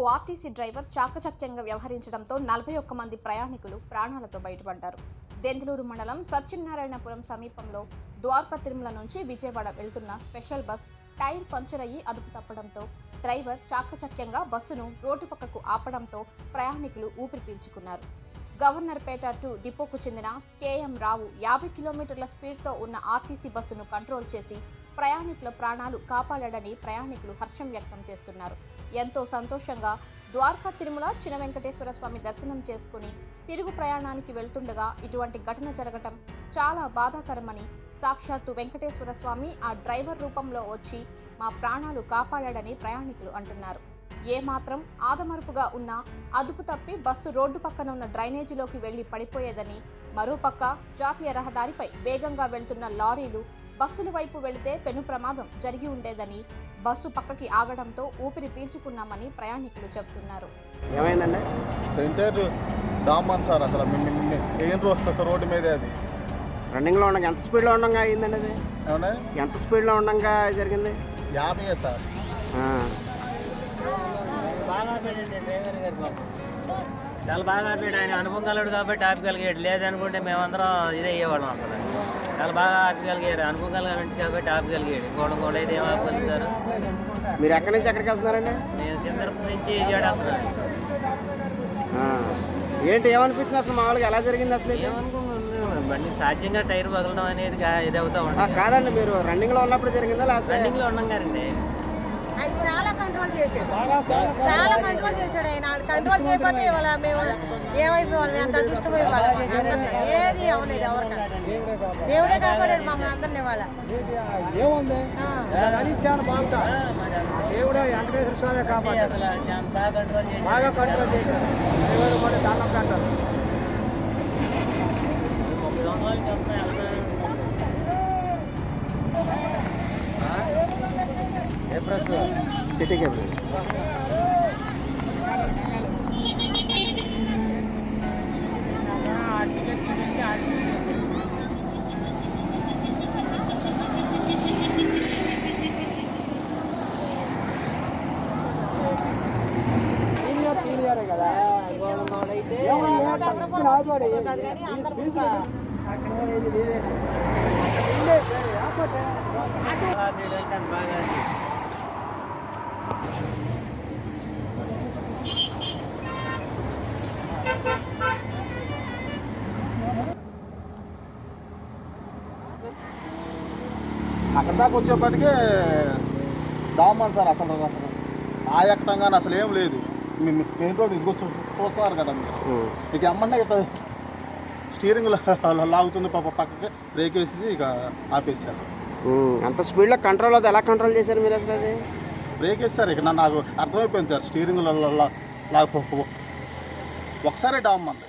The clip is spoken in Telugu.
ఓ ఆర్టీసీ డ్రైవర్ చాకచక్యంగా వ్యవహరించడంతో నలభై ఒక్క మంది ప్రయాణికులు ప్రాణాలతో బయటపడ్డారు. దెందులూరు మండలం సత్యనారాయణపురం సమీపంలో ద్వారకా తిరుమల నుంచి విజయవాడ వెళ్తున్న స్పెషల్ బస్ టైర్ పంచర్ అయ్యి అదుపు తప్పడంతో డ్రైవర్ చాకచక్యంగా బస్సును రోడ్డు పక్కకు ఆపడంతో ప్రయాణికులు ఊపిరి పీల్చుకున్నారు. గవర్నర్పేట టు డిపోకు చెందిన కేఎం రావు యాభై కిలోమీటర్ల స్పీడ్తో ఉన్న ఆర్టీసీ బస్సును కంట్రోల్ చేసి ప్రయాణికుల ప్రాణాలు కాపాడాడని ప్రయాణికులు హర్షం వ్యక్తం చేస్తున్నారు. ఎంతో సంతోషంగా ద్వారకా తిరుమల చిన వెంకటేశ్వర స్వామి దర్శనం చేసుకుని తిరుగు ప్రయాణానికి వెళ్తుండగా ఇటువంటి ఘటన జరగటం చాలా బాధాకరమని సాక్షాత్తు వెంకటేశ్వర స్వామి ఆ డ్రైవర్ రూపంలో వచ్చి మా ప్రాణాలు కాపాడాడని ప్రయాణికులు అంటున్నారు. ఏమాత్రం ఆదమరుపుగా ఉన్న అదుపు తప్పి బస్సు రోడ్డు పక్కన ఉన్న డ్రైనేజీలోకి వెళ్ళి పడిపోయేదని మరోపక్క జాతీయ రహదారిపై వేగంగా వెళ్తున్న లారీలు బస్సుల వైపు వెళితే పెను ప్రమాదం జరిగి ఉండేదని బస్సు పక్కకి ఆగడంతో ఊపిరి పీల్చుకున్నామని ప్రయాణికులు చెబుతున్నారు. ఏమైందండి? సెంటర్ డామన్ సార్ అసలు మెయిన్ రోడ్ రోడ్డు మీదే అది. రన్నింగ్లో ఉండగా ఎంత స్పీడ్లో ఉండగా అయిందండి అది? ఏమన్నా ఎంత స్పీడ్లో ఉండగా జరిగింది? యాభై సార్. ఆ. బాగా ఆపాడండి డ్రైవర్ గారు పాపం. చాలా బాగా ఆపాడు ఆయన అనుభవం కలడు కాబట్టి ఆపగలిగాడు లేదనుకుంటే మేమందరం ఇదే అయ్యేవాళ్ళం అసలు. చాలా బాగా ఆపగలిగారు అనుభవం కలగండి కాబట్టి ఆపగలిగాడు ఇంకోటి కూడా అయితే ఏం ఆపగలుగుతారు మీరు ఎక్కడి నుంచి ఎక్కడికి వెళ్తున్నారండి? నేను తిరుపతి నుంచి. ఏంటి ఏమనిపిస్తుంది అసలు? మామూలుగా ఎలా జరిగింది అసలు? ఏమనుకుంటున్నాను? బండి సాధ్యంగా టైర్ పగలడం అనేది ఇది అవుతా ఉంటుంది. కాదండి మీరు రన్నింగ్లో ఉన్నప్పుడు జరిగిందా లేకపోతే? రన్నింగ్లో ఉన్నాం గారండి ఆయన చాలా కంట్రోల్ చేశాడు. చాలా కంట్రోల్ చేశాడు. ఆయన. కంట్రోల్ చేయకపోతే ఇవాళ మేము ఏమైపోవాలి? అంత అదృష్టపోయి ఏది అవ్వలేదు ఎవరికైనా దేవుడే కాపాడాడు మమ్మల్ని అందరినీ ఇవాళ. దేవుడే వెంకటేశ్వర స్వామి అసలు చాలా బాగా కంట్రోల్ చేసి బాగా కంట్రోల్ చేశారు దండం పెట్టారు ఏ ప్రెస్ సిటీ కేబుల్ కానీ అందరూ ఇంకా బాగా అక్కడ దాకా వచ్చేప్పటికే డామన్ సార్ అసలు అసలు ఆ ఎక్కడం కానీ అసలు ఏం లేదు. మెయిన్ రోడ్ ఇదిగో చూస్తున్నారు కదా మీరు. ఇక అమ్మంటే ఇట్లా స్టీరింగ్ లాగుతుంది పాప పక్కకి బ్రేక్ వేసి ఇక ఆపేసారు అంత స్పీడ్లో కంట్రోల్ అవుతుంది ఎలా కంట్రోల్ చేశారు మీరు అసలు అది? బ్రేక్ వేస్తారు ఇక. నాకు అర్థమైపోయింది సార్. స్టీరింగ్ లాగ ఒకసారి డామ్ అంది.